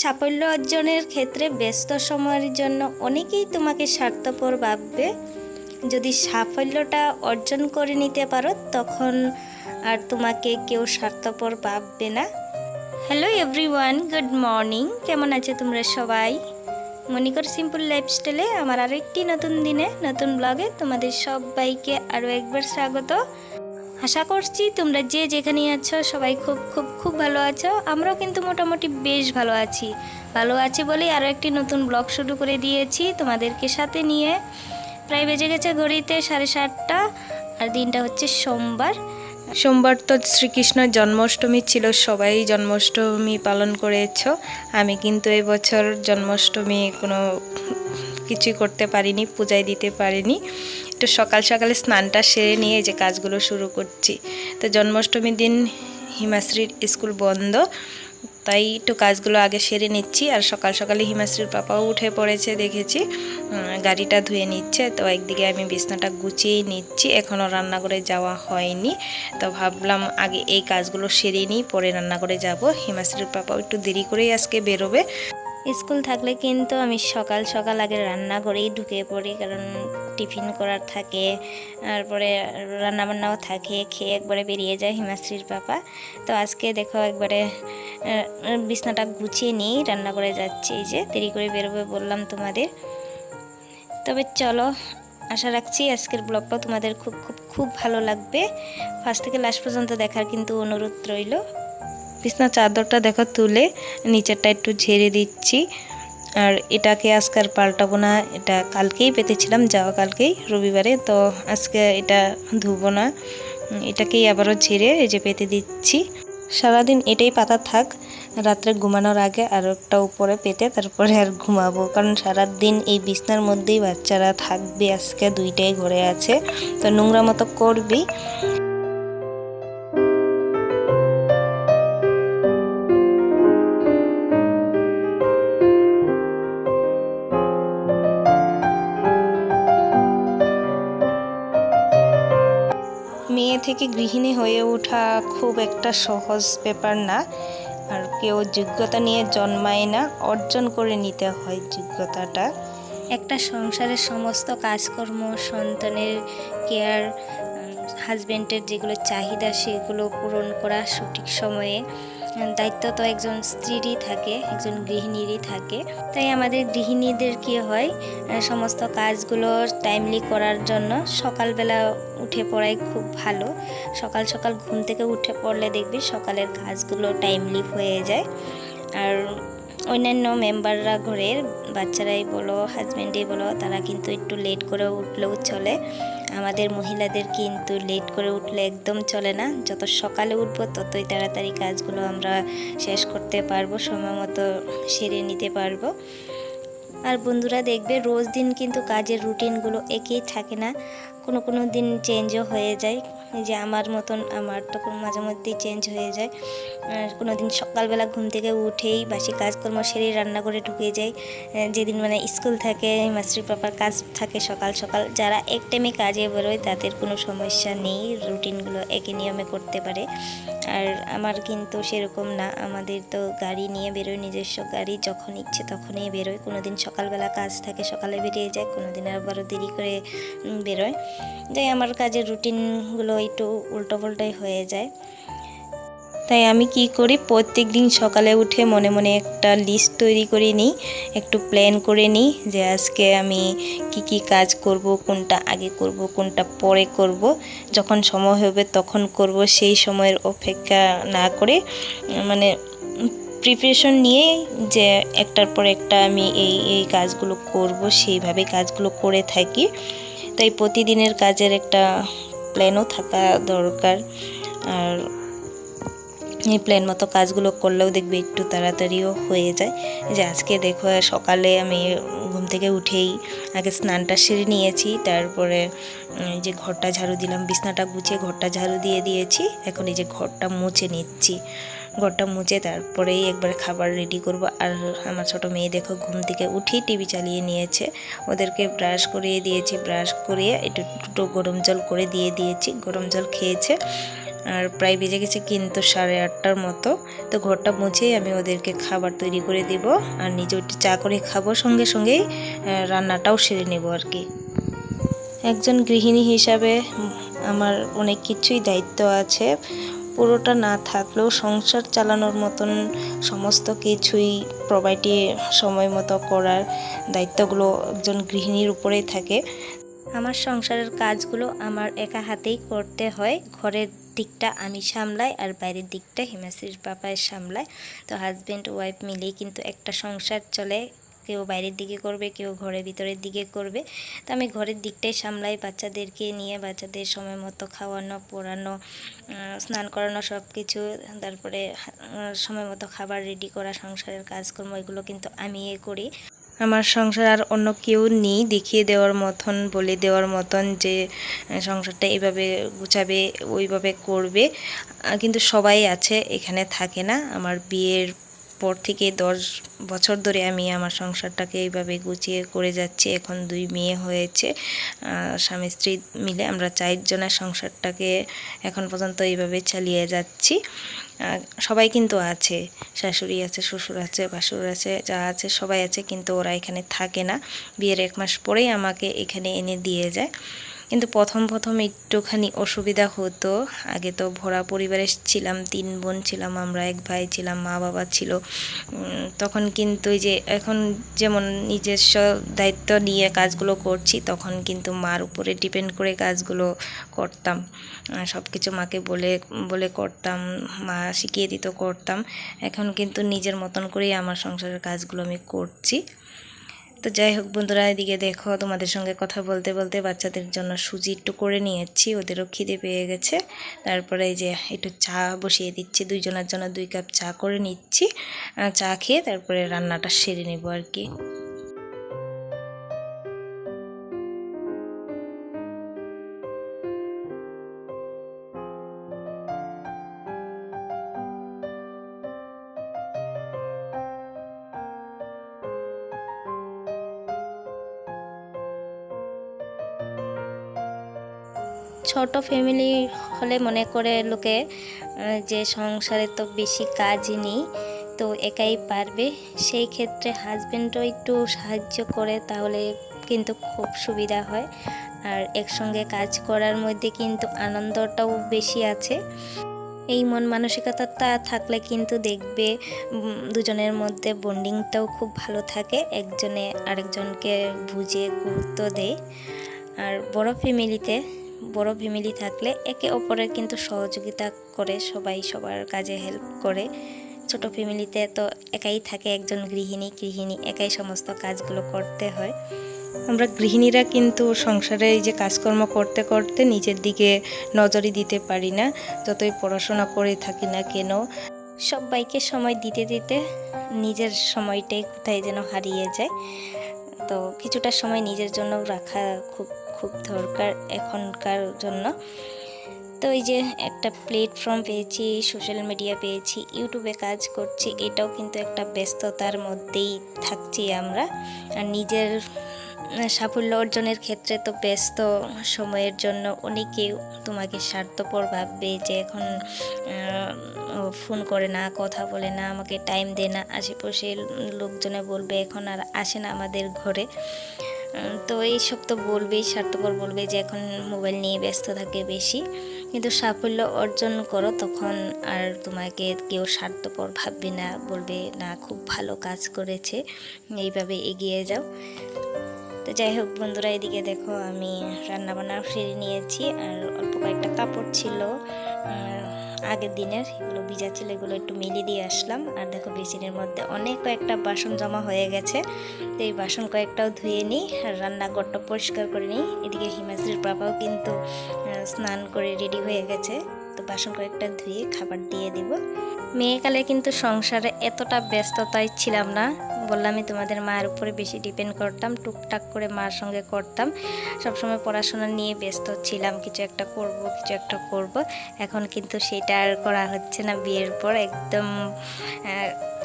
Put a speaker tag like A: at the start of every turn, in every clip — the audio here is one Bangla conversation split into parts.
A: সাফল্য অর্জনের ক্ষেত্রে ব্যস্ত সময়ের জন্য অনেকেই তোমাকে স্বার্থপর ভাববে। যদি সাফল্যটা অর্জন করে নিতে পারো, তখন আর তোমাকে কেউ স্বার্থপর ভাববে না। হ্যালো এভরিওয়ান গুড মর্নিং কেমন আছে তোমরা সবাই? মনিকর সিম্পল লাইফস্টাইলে আমার আরও একটি নতুন দিনে, নতুন ব্লগে তোমাদের সবাইকে আরও একবার স্বাগত। আশা করছি তোমরা যে যেখানেই আছো, সবাই খুব খুব খুব ভালো আছো। আমরাও কিন্তু মোটামুটি বেশ ভালো আছি। ভালো আছি বলেই আরও একটি নতুন ব্লগ শুরু করে দিয়েছি তোমাদেরকে সাথে নিয়ে। প্রায় বেজে গেছে ঘড়িতে সাড়ে সাতটা, আর দিনটা হচ্ছে সোমবার।
B: সোমবার তো শ্রীকৃষ্ণর জন্মাষ্টমী ছিল, সবাই জন্মাষ্টমী পালন করেছ। আমি কিন্তু এবছর জন্মাষ্টমী কোনো কিছুই করতে পারিনি পূজায় দিতে পারিনি। একটু সকাল সকালে স্নানটা সেরে নিয়ে যে কাজগুলো শুরু করছি। তো জন্মাষ্টমীর দিন হিমাশ্রীর স্কুল বন্ধ, তাই একটু কাজগুলো আগে সেরে নিচ্ছি আর সকাল সকালে হিমাশ্রীর পাপাও উঠে পড়েছে দেখেছি। গাড়িটা ধুয়ে নিচ্ছে, তো একদিকে আমি বিছনাটা গুছিয়েই নিচ্ছি, এখনও রান্নাঘরে যাওয়া হয়নি। তো ভাবলাম আগে এই কাজগুলো সেরে নিই, পরে রান্নাঘরে যাব। হিমাশ্রীর পাপাও একটু দেরি করেই আজকে বেরোবে।
A: স্কুল থাকলে কিন্তু আমি সকাল সকাল আগে রান্না করেই ঢুকে পড়ি, কারণ টিফিন করার থাকে, তারপরে রান্নাবান্নাও থাকে, খেয়ে একবারে বেরিয়ে যায় হিমাশ্রীর পাপা। তো আজকে দেখো একবারে বিছনাটা গুছিয়ে নিই রান্না করে যাচ্ছি, এই যে দেরি করে বেরোবে বললাম তোমাদের। তবে চলো, আশা রাখছি আজকের ব্লগটা তোমাদের খুব খুব খুব ভালো লাগবে। ফার্স্ট থেকে লাস্ট পর্যন্ত দেখার কিন্তু অনুরোধ রইল।
B: বিছনা চাদরটা দেখো তুলে নিচেরটা একটু ঝেড়ে দিচ্ছি। আর এটাকে আজকে আর পাল্টাবো না, এটা কালকেই পেতেছিলাম, যাওয়া কালকেই, রবিবারে, তো আজকে এটা ধুবো না। এটাকেই আবারও ঝেড়ে এই যে পেতে দিচ্ছি। সারাদিন এটাই পাতা থাক, রাত্রে ঘুমানোর আগে আর একটা উপরে পেতে, তারপরে আর ঘুমাবো, কারণ সারাদিন এই বিছনার মধ্যেই বাচ্চারা থাকবে আজকে, দুইটাই ঘরে আছে, তো নোংরা মতো করবি। থেকে গৃহিণী হয়ে ওঠা খুব একটা সহজ ব্যাপার না। আর কেউ যোগ্যতা নিয়ে জন্মায় না, অর্জন করে নিতে হয় যোগ্যতাটা।
A: একটা সংসারের সমস্ত কাজকর্ম, সন্তানের কেয়ার হাজবেন্ডের যেগুলো চাহিদা, সেগুলো পূরণ করা সঠিক সময়ে। দায়িত্ব তো একজন স্ত্রীরই থাকে, একজন গৃহিণীরই থাকে। তাই আমাদের গৃহিণীদের কি হয় সমস্ত কাজগুলো টাইমলি করার জন্য সকালবেলা উঠে পড়াই খুব ভালো। সকাল সকাল ঘুম থেকে উঠে পড়লে দেখবি সকালের কাজগুলো টাইমলি হয়ে যায়। আর অন্যান্য মেম্বাররা ঘরের বাচ্চারাই বলো হাজব্যান্ডই বলো, তারা কিন্তু একটু লেট করে উঠলেও চলে। আমাদের মহিলাদের কিন্তু লেট করে উঠলে একদম চলে না। যত সকালে উঠবো, ততই তাড়াতাড়ি কাজগুলো আমরা শেষ করতে পারব, সময় মতো সেরে নিতে পারব। আর বন্ধুরা দেখবে, রোজ দিন কিন্তু কাজের রুটিনগুলো একই থাকে না। কোনো কোনো দিন চেঞ্জও হয়ে যায়। যে আমার মতন, আমার তো মাঝে মধ্যেই চেঞ্জ হয়ে যায়। কোনো দিন সকালবেলা ঘুম থেকে উঠেই বাসি কাজকর্ম সেরে রান্না করে ঢুকে যাই। যেদিন মানে স্কুল থাকে মাস্টার পাপার কাজ থাকে সকাল সকাল, যারা এক টাইমে কাজে বেরোয় তাদের কোনো সমস্যা নেই রুটিনগুলো একই নিয়মে করতে পারে। আর আমার কিন্তু সেরকম না। আমাদের তো গাড়ি নিয়ে বেরোয়, নিজস্ব গাড়ি, যখন ইচ্ছে তখনই বেরোয়। কোনো দিন সকালবেলা কাজ থাকে, সকালে বেরিয়ে যায় কোনো দিন আবারও দেরি করে বেরোয়। যাই, আমার কাজের রুটিনগুলো একটু উল্টো পাল্টাই হয়ে যায়।
B: তাই আমি কি করি? প্রত্যেক দিন সকালে উঠে মনে মনে একটা লিস্ট তৈরি করে নিই, একটু প্ল্যান করে নিই যে আজকে আমি কি কি কাজ করব, কোনটা আগে করব, কোনটা পরে করব। যখন সময় হবে তখন করব, সেই সময়ের অপেক্ষা না করে মানে প্রিপারেশন নিয়ে যে একটার পর একটা আমি এই এই কাজগুলো করব, সেইভাবে কাজগুলো করে থাকি। তাই প্রতিদিনের কাজের একটা প্ল্যানও থাকা দরকার। আর এই প্ল্যান মতো কাজগুলো করলেও দেখবে একটু তাড়াতাড়িও হয়ে যায়। যে আজকে দেখো, সকালে আমি ঘুম থেকে উঠেই আগে স্নানটা সেরে নিয়েছি, তারপরে যে ঘরটা ঝাড়ু দিলাম, বিছনাটা গুছিয়ে ঘরটা ঝাড়ু দিয়ে দিয়েছি, এখন এই যে ঘরটা মুছে নিচ্ছি। ঘরটা মুছে তারপরেই একবার খাবার রেডি করব। আর আমার ছোট মেয়ে দেখো, ঘুম থেকে উঠেই টিভি চালিয়ে নিয়েছে। ওদেরকে ব্রাশ করিয়ে দিয়েছি ব্রাশ করিয়ে একটু দুটো গরম জল করে দিয়ে দিয়েছি। গরম জল খেয়েছে। আর প্রায় বেজে গেছে কিন্তু সাড়ে আটটার মতো। তো ঘরটা মুছেই আমি ওদেরকে খাবার তৈরি করে দিব আর নিজে চা করে খাব। সঙ্গে সঙ্গেই রান্নাটাও সেরে নেব আর কি। একজন গৃহিণী হিসাবে আমার অনেক কিছুই দায়িত্ব আছে। পুরোটা না থাকলেও সংসার চালানোর মতন সমস্ত কিছুই প্রোভাইডে সময় মতো করার দায়িত্বগুলো একজন গৃহিণীর উপরেই থাকে।
A: আমার সংসারের কাজগুলো আমার একা হাতেই করতে হয়। ঘরের দিকটা আমি সামলাই আর বাইরের দিকটা হিমাশ্রীর পাপায় সামলায়। তো হাজব্যান্ড ওয়াইফ মিলেই কিন্তু একটা সংসার চলে। কেউ বাইরের দিকে করবে, কেউ ঘরের ভিতরের দিকে করবে। তো আমি ঘরের দিকটাই সামলাই, বাচ্চাদেরকে নিয়ে বাচ্চাদের সময় মতো খাওয়ানো, পড়ানো স্নান করানো সব কিছু তারপরে সময় মতো খাবার রেডি করা, সংসারের কাজকর্ম, এগুলো কিন্তু আমি এ করি।
B: আমার সংসার আর অন্য কেউ নেই, দেখিয়ে দেওয়ার মতন, বলে দেওয়ার মতন যে সংসারটা এভাবে গুছাবে, ওইভাবে করবে। কিন্তু সবাই আছে, এখানে থাকে না। আমার বিয়ের পর থেকে দশ বছর ধরে আমি আমার সংসারটাকে এইভাবে গুছিয়ে করে যাচ্ছি। এখন দুই মেয়ে হয়েছে স্বামী স্ত্রী মিলে আমরা চারজনের সংসারটাকে এখন পর্যন্ত এইভাবে চালিয়ে যাচ্ছি। সবাই কিন্তু আছে, শাশুড়ি আছে, শ্বশুর আছে, ভাসুর আছে, যা আছে সবাই আছে, কিন্তু ওরা এখানে থাকে না। বিয়ের এক মাস পরেই আমাকে এখানে এনে দিয়ে যায়। কিন্তু প্রথম প্রথম একটুখানি অসুবিধা হতো। আগে তো ভরা পরিবারে ছিলাম, তিন বোন ছিলাম আমরা, এক ভাই ছিলাম, মা বাবা ছিল। তখন কিন্তু যে এখন যেমন নিজস্ব দায়িত্ব নিয়ে কাজগুলো করছি, তখন কিন্তু মার উপরে ডিপেন্ড করে কাজগুলো করতাম। সব কিছু মাকে বলে বলে করতাম, মা শিখিয়ে দিত করতাম। এখন কিন্তু নিজের মতন করেই আমার সংসারের কাজগুলো আমি করছি। তো যাই হোক বন্ধুরা, এদিকে দেখো তোমাদের সঙ্গে কথা বলতে বলতে বাচ্চাদের জন্য সুজি একটু করে নিয়েছি, ওদেরও খিদে পেয়ে গেছে। তারপরে এই যে একটু চা বসিয়ে দিচ্ছি, দুইজনের জন্য দুই কাপ চা করে নিচ্ছি। চা খেয়ে তারপরে রান্নাটা সেরে নেব আর কি।
A: ছোট ফ্যামিলি হলে মনে করে লোকে যে সংসারে তো বেশি কাজই নেই, তো একাই পারবে। সেই ক্ষেত্রে হাজব্যান্ডও একটু সাহায্য করে, তাহলে কিন্তু খুব সুবিধা হয়। আর একসঙ্গে কাজ করার মধ্যে কিন্তু আনন্দটাও বেশি আছে। এই মন মানসিকতাটা থাকলে কিন্তু দেখবে দুজনের মধ্যে বন্ডিংটাও খুব ভালো থাকে। একজনে আরেকজনকে বুঝে গুরুত্ব দেয়। আর বড় ফ্যামিলিতে বড় ফ্যামিলি থাকলে একে অপরের কিন্তু সহযোগিতা করে সবাই সবার কাজে হেল্প করে। ছোট ফ্যামিলিতে তো একাই থাকে একজন গৃহিণী গৃহিণী একাই সমস্ত কাজগুলো করতে হয়।
B: আমরা গৃহিণীরা কিন্তু সংসারে এই যে কাজকর্ম করতে করতে নিজের দিকে নজরই দিতে পারি না যতই পড়াশোনা করে থাকি না কেন।
A: সবাইকে সময় দিতে দিতে নিজের সময়টাই কোথায় যেন হারিয়ে যায়। তো কিছুটা সময় নিজের জন্য রাখা খুব খুব দরকার এখনকার জন্য। তো এই যে একটা প্ল্যাটফর্ম পেয়েছি সোশ্যাল মিডিয়া পেয়েছি ইউটিউবে কাজ করছি, এটাও কিন্তু একটা ব্যস্ততার মধ্যেই থাকছি আমরা। আর নিজের সাফল্য অর্জনের ক্ষেত্রে তো ব্যস্ত সময়ের জন্য অনেকেই তোমাকে স্বার্থপর ভাববে যে এখন ফোন করে না, কথা বলে না, আমাকে টাইম দেয় না। আশেপাশের লোকজনে বলবে, এখন আর আসে না আমাদের ঘরে। তো এইসব তো বলবেই, স্বার্থপর বলবে যে এখন মোবাইল নিয়ে ব্যস্ত থাকে বেশি। কিন্তু সাফল্য অর্জন করো, তখন আর তোমাকে কেউ স্বার্থপর ভাববে না, বলবে, না, খুব ভালো কাজ করেছে, এইভাবে এগিয়ে যাও। তো যাই হোক বন্ধুরা, এদিকে দেখো আমি রান্না বান্না সেরে নিয়েছি, আর অল্প কয়েকটা কাপড় ছিল। আগের দিনের এগুলো ভিজা ছিল এগুলো একটু মেলে দিয়ে আসলাম। আর দেখো বেসিনের মধ্যে অনেক কয়েকটা বাসন জমা হয়ে গেছে। তো এই বাসন কয়েকটাও ধুয়ে নিই আর রান্নাঘরটা পরিষ্কার করে নিই। এদিকে হিমাশ্রীর বাবাও কিন্তু স্নান করে রেডি হয়ে গেছে। তো বাসন কয়েকটা ধুয়ে খাবার দিয়ে দিব। মেয়েকালে কিন্তু সংসারে এতটা ব্যস্ততায় ছিলাম না। বললামই তোমাদের মায়ের উপরে বেশি ডিপেন্ড করতাম, টুকটাক করে মার সঙ্গে করতাম। সবসময় পড়াশোনা নিয়ে ব্যস্ত ছিলাম, কিছু একটা করব, কিছু একটা করব। এখন কিন্তু সেটা আর করা হচ্ছে না বিয়ের পর, একদম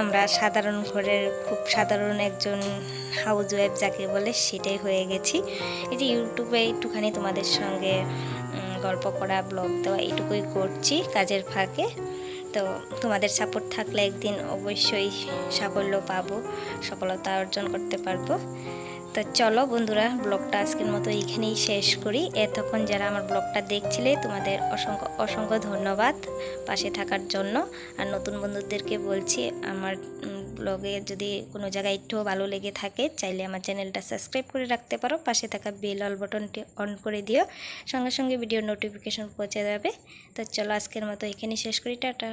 A: আমরা সাধারণ ঘরের খুব সাধারণ একজন হাউস ওয়াইফ যাকে বলে, সেটাই হয়ে গেছি। এই যে ইউটিউবে একটুখানি তোমাদের সঙ্গে গল্প করা ব্লগ দেওয়া, এইটুকুই করছি কাজের ফাঁকে। তো তোমাদের সাপোর্ট থাকলে একদিন অবশ্যই সাফল্য পাবো, সফলতা অর্জন করতে পারব। তো চলো বন্ধুরা, ব্লগটা আজকের মতো এইখানেই শেষ করি। এতক্ষণ যারা আমার ব্লগটা দেখছিলে, তোমাদের অসংখ্য অসংখ্য ধন্যবাদ পাশে থাকার জন্য। আর নতুন বন্ধুদেরকে বলছি, আমার ব্লগে যদি কোনো জায়গায় একটু ভালো লেগে থাকে, চাইলে আমার চ্যানেলটা সাবস্ক্রাইব করে রাখতে পারো। পাশে থাকা বেল অল বটনটি অন করে দিও। সঙ্গে সঙ্গে ভিডিও নোটিফিকেশন পৌঁছে যাবে। তো চলো আজকের মতো এখানেই শেষ করি। টাটা।